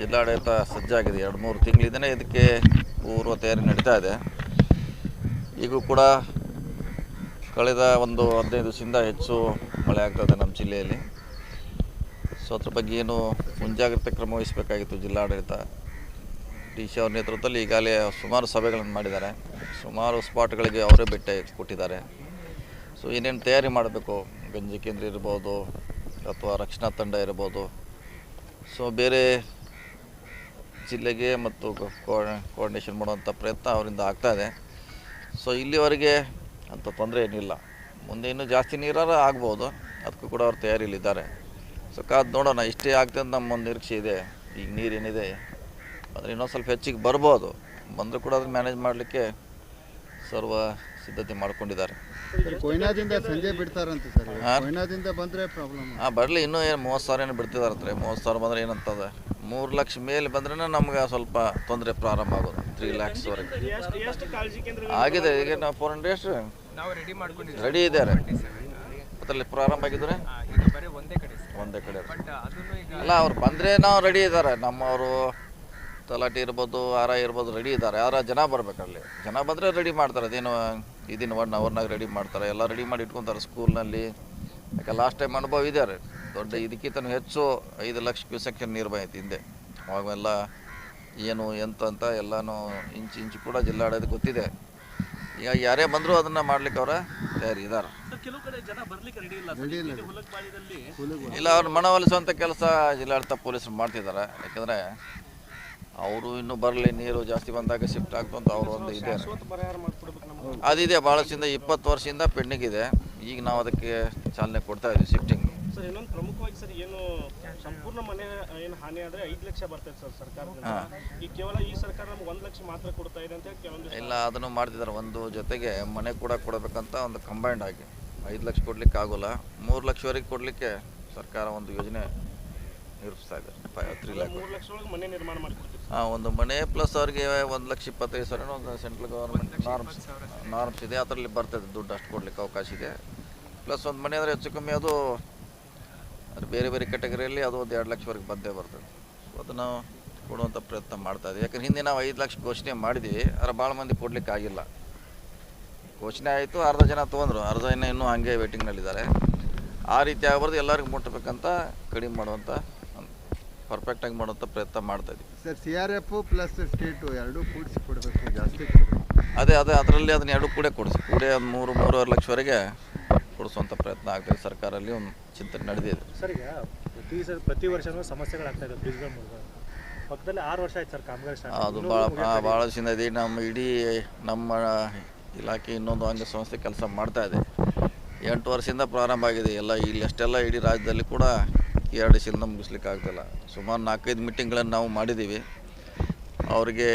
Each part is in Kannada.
ಜಿಲ್ಲಾಡಳಿತ ಸಜ್ಜಾಗಿದೆ. ಎರಡು ಮೂರು ತಿಂಗಳಿಂದನೇ ಇದಕ್ಕೆ ಪೂರ್ವ ತಯಾರಿ ನಡೀತಾ ಇದೆ. ಈಗೂ ಕೂಡ ಕಳೆದ ಒಂದು ಹದಿನೈದು ದಿವಸದಿಂದ ಹೆಚ್ಚು ಮಳೆ ಆಗ್ತದೆ ನಮ್ಮ ಜಿಲ್ಲೆಯಲ್ಲಿ. ಸೊ, ಅದ್ರ ಬಗ್ಗೆ ಏನು ಮುಂಜಾಗ್ರತೆ ಕ್ರಮ ವಹಿಸಬೇಕಾಗಿತ್ತು ಜಿಲ್ಲಾಡಳಿತ? ಡಿ ಸಿ ಅವ್ರ ನೇತೃತ್ವದಲ್ಲಿ ಈಗಾಗಲೇ ಸುಮಾರು ಸಭೆಗಳನ್ನು ಮಾಡಿದ್ದಾರೆ. ಸುಮಾರು ಸ್ಪಾಟ್ಗಳಿಗೆ ಅವರೇ ಭೇಟಿ ಕೊಟ್ಟಿದ್ದಾರೆ. ಸೊ, ಏನೇನು ತಯಾರಿ ಮಾಡಬೇಕು? ಗಂಜಿ ಕೇಂದ್ರ ಇರ್ಬೋದು ಅಥವಾ ರಕ್ಷಣಾ ತಂಡ ಇರ್ಬೋದು. ಸೊ, ಬೇರೆ ಜಿಲ್ಲೆಗೆ ಮತ್ತು ಕೋಆರ್ಡಿನೇಷನ್ ಮಾಡುವಂಥ ಪ್ರಯತ್ನ ಅವರಿಂದ ಆಗ್ತಾಯಿದೆ ಸೊ ಇಲ್ಲಿವರೆಗೆ ಅಂಥ ತೊಂದರೆ ಏನಿಲ್ಲ. ಮುಂದೆ ಇನ್ನೂ ಜಾಸ್ತಿ ನೀರಾರು ಆಗ್ಬೋದು. ಅದಕ್ಕೂ ಕೂಡ ಅವ್ರು ತಯಾರಿಯಲ್ಲಿದ್ದಾರೆ. ಸೊ ಕಾದು ನೋಡೋಣ. ಇಷ್ಟೇ ಆಗ್ತದೆ ಅಂತ ನಮ್ಮ ಒಂದು ನಿರೀಕ್ಷೆ ಇದೆ. ಈಗ ನೀರೇನಿದೆ ಅಂದರೆ ಇನ್ನೊಂದು ಸ್ವಲ್ಪ ಹೆಚ್ಚಿಗೆ ಬರ್ಬೋದು. ಬಂದರೂ ಕೂಡ ಅದನ್ನು ಮ್ಯಾನೇಜ್ ಮಾಡಲಿಕ್ಕೆ ಸರ್ವ ಸಿದ್ಧತೆ ಮಾಡ್ಕೊಂಡಿದ್ದಾರೆ. ಕೊಯ್ನಾದಿಂದ ಸಂಜೆ ಬಿಡ್ತಾರಂತೆ ಸರ್. ಹಾ? ಕೊಯ್ನಾದಿಂದ ಬಂದ್ರೆ ಪ್ರಾಬ್ಲಮ್ ಹಾಂ ಬರಲಿ ಇನ್ನೂ ಏನು ಮೂವತ್ತು ಸಾವಿರ ಏನು ಬಿಡ್ತಿದಾರಂತ್ರಿ ಮೂವತ್ತು ಸಾವಿರ ಬಂದರೆ ಏನಂತದ? ಮೂರು ಲಕ್ಷ ಮೇಲೆ ಬಂದ್ರೆ ನಮ್ಗೆ ಸ್ವಲ್ಪ ತೊಂದರೆ ಪ್ರಾರಂಭ ಆಗೋದು. ತ್ರೀ ಲ್ಯಾಕ್ಸ್ವರೆಗೆ ಆಗಿದೆ ಈಗ ನಾವು ಫೋರ್ ಹಂಡ್ರೆಡ್ ಎಷ್ಟು ರೆಡಿ ಇದ್ದಾರೆ. ಅದರಲ್ಲಿ ಪ್ರಾರಂಭ ಆಗಿದ್ರೆ ಒಂದೇ ಕಡೆ. ಅಲ್ಲ ಅವ್ರು ಬಂದರೆ ನಾವು ರೆಡಿ ಇದ್ದಾರೆ. ನಮ್ಮವರು ತಲಾಟಿ ಇರ್ಬೋದು ಆರ ಇರ್ಬೋದು ರೆಡಿ ಇದ್ದಾರೆ. ಆರ ಜನ ಬರ್ಬೇಕಲ್ಲಿ ಜನ ಬಂದರೆ ರೆಡಿ ಮಾಡ್ತಾರೆ. ಅದೇನು ಇದನ್ನು ಒನ್ ಅವರ್ನಾಗ ರೆಡಿ ಮಾಡ್ತಾರೆ. ಎಲ್ಲ ರೆಡಿ ಮಾಡಿ ಇಟ್ಕೊತಾರೆ ಸ್ಕೂಲ್ನಲ್ಲಿ ಯಾಕೆ ಲಾಸ್ಟ್ ಟೈಮ್ ಅನುಭವ ಇದ್ದಾರೆ ದೊಡ್ಡ ಇದಕ್ಕಿಂತ ಹೆಚ್ಚು ಐದು ಲಕ್ಷ ಕ್ಯೂಸೆಕ್ ನೀರು ಬಂದಿತ್ತು ಹಿಂದೆ. ಅವಾಗೆಲ್ಲ ಏನು ಎಂತ ಅಂತ ಎಲ್ಲನೂ ಇಂಚು ಇಂಚು ಕೂಡ ಜಿಲ್ಲಾಡೋದು ಗೊತ್ತಿದೆ. ಈಗ ಯಾರೇ ಬಂದರೂ ಅದನ್ನು ಮಾಡ್ಲಿಕ್ಕೆ ಅವರ ತಯಾರಿ ಇದ್ದಾರೆ ಕೆಲವು ಕಡೆ ಜನ ಬರ್ಲಿಕ್ಕೆ ರೆಡಿ ಇಲ್ಲ. ರೆಡಿ ಇಲ್ಲ. ಹುಲಕ್ಪಾಳ್ಯದಲ್ಲಿ ಇಲ್ಲ ಅವ್ರು ಮನವೊಲಿಸುವಂಥ ಕೆಲಸ ಜಿಲ್ಲಾಡಳಿತ ಪೊಲೀಸರು ಮಾಡ್ತಿದ್ದಾರೆ. ಯಾಕಂದರೆ ಅವರು ಇನ್ನೂ ಬರಲಿ ನೀರು ಜಾಸ್ತಿ ಬಂದಾಗ ಶಿಫ್ಟ್ ಆಗ್ತು ಅಂತ ಅವರು ಒಂದು ಇದೆ ಅದಿದೆ ಭಾಳಷ್ಟಿಂದ ಇಪ್ಪತ್ತು ವರ್ಷದಿಂದ ಪೆಂಡಿಂಗ್ ಇದೆ. ಈಗ ನಾವು ಅದಕ್ಕೆ ಚಾಲನೆ ಕೊಡ್ತಾ ಇದ್ದೀವಿ ಶಿಫ್ಟಿಂಗ್ ಸರ್ ಇನ್ನೊಂದು ಪ್ರಮುಖವಾಗಿ ಸರ್ ಏನು ಸಂಪೂರ್ಣ ಮನೆ ಏನು ಹಾನಿ ಆದ್ರೆ ಐದು ಲಕ್ಷ ಬರ್ತದೆ ಸರ್ ಸರ್ಕಾರದಿಂದ. ಈ ಕೇವಲ ಈ ಸರ್ಕಾರ ನಮ್ಗೆ ಒಂದು ಲಕ್ಷ ಮಾತ್ರ ಕೊಡ್ತಾ ಇದೆ ಅಂತ ಕೆಲವೊಂದು ಇಲ್ಲ ಅದನ್ನು ಮಾಡ್ತಿದ್ದಾರೆ. ಒಂದು ಜೊತೆಗೆ ಮನೆ ಕೂಡ ಕೊಡಬೇಕಂತ ಒಂದು ಕಂಬೈಂಡ್ ಆಗಿ. ಐದು ಲಕ್ಷ ಕೊಡ್ಲಿಕ್ಕೆ ಆಗೋಲ್ಲ ಮೂರು ಲಕ್ಷವರೆಗೆ ಕೊಡಲಿಕ್ಕೆ ಸರ್ಕಾರ ಒಂದು ಯೋಜನೆ ನಿರೂಪಿಸ್ತಾ ಇದ್ದಾರೆ. ತ್ರೀ ಲ್ಯಾಕ್ ಮನೆ ನಿರ್ಮಾಣ ಹಾಂ ಒಂದು ಮನೆ ಪ್ಲಸ್ ಅವ್ರಿಗೆ ಒಂದು ಲಕ್ಷ ಇಪ್ಪತ್ತೈದು ಸಾವಿರ ಒಂದು ಸೆಂಟ್ರಲ್ ಗೌರ್ಮೆಂಟ್ ನಾರ್ಮ್ಸ್ ನಾರ್ಮ್ಸ್ ಇದೆ. ಅದರಲ್ಲಿ ಬರ್ತದೆ ದುಡ್ಡು ಅಷ್ಟು ಕೊಡ್ಲಿಕ್ಕೆ ಅವಕಾಶ ಇದೆ. ಪ್ಲಸ್ ಒಂದು ಮನೆ ಅಂದರೆ ಹೆಚ್ಚು ಕಮ್ಮಿ ಅದು ಅದು ಬೇರೆ ಬೇರೆ ಕ್ಯಾಟಗರಿಯಲ್ಲಿ ಅದು ಒಂದು ಎರಡು ಲಕ್ಷವರೆಗೆ ಬಂದೇ ಬರ್ತದೆ. ಸೊ ನಾವು ಕೊಡುವಂಥ ಪ್ರಯತ್ನ ಮಾಡ್ತಾ ಇದ್ದೀವಿ. ಯಾಕಂದ್ರೆ ಹಿಂದೆ ನಾವು ಐದು ಲಕ್ಷ ಘೋಷಣೆ ಮಾಡಿದ್ವಿ ಆದರೆ ಭಾಳ ಮಂದಿ ಕೊಡಲಿಕ್ಕೆ ಆಗಿಲ್ಲ. ಘೋಷಣೆ ಆಯಿತು. ಅರ್ಧ ಜನ ತೊಗೊಂಡ್ರು. ಅರ್ಧ ಜನ ಇನ್ನೂ ಹಾಗೆ ವೇಟಿಂಗ್ನಲ್ಲಿದ್ದಾರೆ ಆ ರೀತಿ ಆಗಬಾರ್ದು. ಎಲ್ಲರಿಗೂ ಮುಟ್ಟಬೇಕಂತ ಕಡಿಮೆ ಮಾಡುವಂಥ ಪರ್ಫೆಕ್ಟಾಗಿ ಮಾಡುವಂಥ ಪ್ರಯತ್ನ ಮಾಡ್ತಾ ಇದ್ದೀವಿ sir C R F plus state ಎರಡೂ ಕೂಡಿಸಿ ಕೊಡಬೇಕು ಜಾಸ್ತಿ ಕೊಡಬೇಕು ಅದೇ ಅದೇ ಅದರಲ್ಲಿ ಅದನ್ನ ಎರಡು ಕೂಡ ಕೊಡಿಸಿ. ಕೂಡ ಒಂದು ಮೂರು ಮೂರುವರೆ ಲಕ್ಷವರೆಗೆ ಕೊಡಿಸುವಂಥ ಪ್ರಯತ್ನ ಆಗ್ತದೆ ಸರ್ಕಾರಲ್ಲಿ ಒಂದು ಚಿಂತನೆ ನಡೆದಿದೆ. ಸರ್ ಈಗ ಪ್ರತಿ ಸರ್ ಪ್ರತಿ ವರ್ಷನೂ ಸಮಸ್ಯೆಗಳಾಗ್ತಾ ಇದೆ ಬ್ರಿಡ್ಜ್ಗಳ ಮೂಲಕ. ಪಕ್ಕದಲ್ಲಿ ಆರು ವರ್ಷ ಆಯ್ತು ಸರ್ ಕಾಮಗಾರಿ ಅದು ಭಾಳ ಭಾಳ ದಿವಸದಿಂದ ಇದೆ. ನಮ್ಮ ಇಡೀ ನಮ್ಮ ಇಲಾಖೆ ಇನ್ನೊಂದು ಅಂಗ ಸಂಸ್ಥೆ ಕೆಲಸ ಮಾಡ್ತಾ ಇದೆ. ಎಂಟು ವರ್ಷದಿಂದ ಪ್ರಾರಂಭ ಆಗಿದೆ. ಎಲ್ಲ ಇಲ್ಲಿ ಅಷ್ಟೆಲ್ಲ ಇಡೀ ರಾಜ್ಯದಲ್ಲಿ ಕೂಡ ಎರಡು ದಿವಸದಿಂದ ಮುಗಿಸ್ಲಿಕ್ಕೆ ಆಗ್ತಿಲ್ಲ ಸುಮಾರು ನಾಲ್ಕೈದು ಮೀಟಿಂಗ್ಗಳನ್ನು ನಾವು ಮಾಡಿದ್ದೀವಿ ಅವರಿಗೆ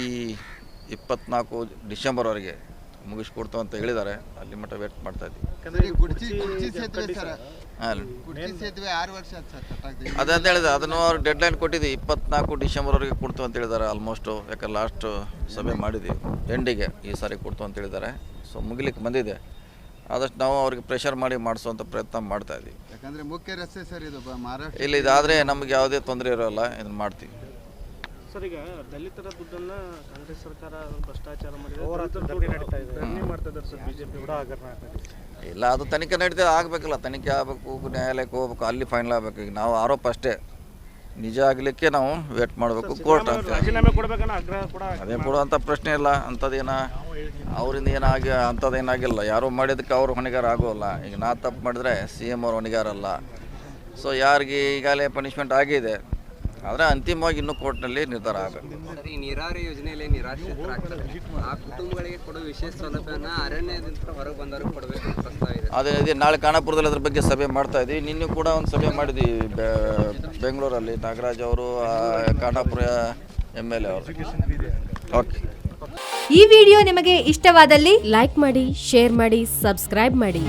ಈ ಇಪ್ಪತ್ನಾಲ್ಕು ಡಿಸೆಂಬರ್ವರೆಗೆ ಮುಗಿಸ್ಕೊಡ್ತು ಅಂತ ಹೇಳಿದ್ದಾರೆ. ಅಲ್ಲಿ ಮಟ್ಟ ವೇಟ್ ಮಾಡ್ತಾ ಇದ್ದೀವಿ. ಅದಂತ ಹೇಳಿದೆ. ಅದನ್ನು ಅವ್ರು ಡೆಡ್ ಲೈನ್ ಕೊಟ್ಟಿದ್ದೀವಿ. ಇಪ್ಪತ್ನಾಲ್ಕು ಡಿಸೆಂಬರ್ವರೆಗೆ ಕೊಡ್ತು ಅಂತ ಹೇಳಿದ್ದಾರೆ ಆಲ್ಮೋಸ್ಟು ಯಾಕಂದ್ರೆ ಲಾಸ್ಟ್ ಸಭೆ ಮಾಡಿದ್ದೀವಿ. ಎಂಡಿಗೆ ಈ ಸಾರಿ ಕೊಡ್ತು ಅಂತ ಹೇಳಿದ್ದಾರೆ. ಸೊ ಮುಗಿಲಿಕ್ಕೆ ಬಂದಿದೆ. ಆದಷ್ಟು ನಾವು ಅವ್ರಿಗೆ ಪ್ರೆಷರ್ ಮಾಡಿ ಮಾಡಿಸುವಂಥ ಪ್ರಯತ್ನ ಮಾಡ್ತಾ ಇದ್ದೀವಿ ಯಾಕಂದ್ರೆ ಮುಖ್ಯ ರಸ್ತೆ ಸರ್ ಇದು ಮಹಾರಾಷ್ಟ್ರ ಇಲ್ಲಿ ಇದಾದರೆ ನಮಗೆ ಯಾವುದೇ ತೊಂದರೆ ಇರೋಲ್ಲ ಇದನ್ನು ಮಾಡ್ತೀವಿ. ಸರ್ ಈಗ ದಲಿತರ ದುಡ್ಡನ್ನ ಕಾಂಗ್ರೆಸ್ ಸರ್ಕಾರ ಭ್ರಷ್ಟಾಚಾರ ಮಾಡಿದೆ ಹೋರಾಟ ದಲಿತರ ನಡೀತಾ ಇದೆ. ಧರಣಿ ಮಾಡ್ತಾ ಇದ್ದಾರೆ ಸರ್ ಬಿಜೆಪಿ ಕೂಡ ಹಗರಣ ಇಲ್ಲ ಅದು ತನಿಖೆ ನಡೀತದೆ ಆಗಬೇಕಲ್ಲ ತನಿಖೆ ಆಗಬೇಕು ನ್ಯಾಯಾಲಯಕ್ಕೆ ಹೋಗ್ಬೇಕು ಅಲ್ಲಿ ಫೈನಲ್ ಆಗಬೇಕು. ಈಗ ನಾವು ಆರೋಪ ಅಷ್ಟೇ. ನಿಜ ಆಗಲಿಕ್ಕೆ ನಾವು ವೇಟ್ ಮಾಡಬೇಕು ಕೋರ್ಟ್ ಅಂತ ಕೂಡ ಅದೇ ಕೊಡುವಂಥ ಪ್ರಶ್ನೆ ಇಲ್ಲ ಅಂಥದ್ದೇನ ಅವರಿಂದ ಏನಾಗಿ ಅಂಥದ್ದೇನಾಗಿಲ್ಲ. ಯಾರು ಮಾಡಿದ್ದಕ್ಕೆ ಅವರು ಹೊಣೆಗಾರ ಆಗೋಲ್ಲ. ಈಗ ನಾ ತಪ್ಪು ಮಾಡಿದ್ರೆ ಸಿ ಎಂ ಅವ್ರು ಹೊಣೆಗಾರಲ್ಲ ಸೊ ಯಾರಿಗೆ ಈಗಾಗಲೇ ಪನಿಷ್ಮೆಂಟ್ ಆಗಿದೆ ಆದರೆ ಅಂತಿಮವಾಗಿ ಇನ್ನೂ ಕೋರ್ಟ್ನಲ್ಲಿ ನಿರ್ಧಾರ ಆಗಬೇಕು. ಈ ನೀರಾವರಿ ಯೋಜನೆಯಲ್ಲಿ ನಿರಾಶ್ರಿತರಾಗ್ತಾರೆ. ಆ ಕುಟುಂಬಗಳಿಗೆ ಕೊಡುವ ವಿಶೇಷ ಸೌಲಭ್ಯನ ಅರಣ್ಯದಿಂದ ಹೊರಗೆ ಬಂದವರು ಕೊಡಬೇಕು ಅಂತ ಪ್ರಸ್ತಾವ ಅದೇ ಇದೆ ನಾಳೆ ಖಾನಾಪುರದಲ್ಲಿ ಅದ್ರ ಬಗ್ಗೆ ಸಭೆ ಮಾಡ್ತಾ ಇದ್ದೀವಿ ನಿನ್ನೆ ಕೂಡ ಒಂದು ಸಭೆ ಮಾಡಿದ್ವಿ ಬೆಂಗಳೂರಲ್ಲಿ. ನಾಗರಾಜ್ ಅವರು ಖಾನಾಪುರ ಎಂ ಎಲ್ ಎ ಅವರು. ಓಕೆ ಈ ವಿಡಿಯೋ ನಿಮಗೆ ಇಷ್ಟವಾದಲ್ಲಿ ಲೈಕ್ ಮಾಡಿ, ಶೇರ್ ಮಾಡಿ, ಸಬ್ಸ್ಕ್ರೈಬ್ ಮಾಡಿ.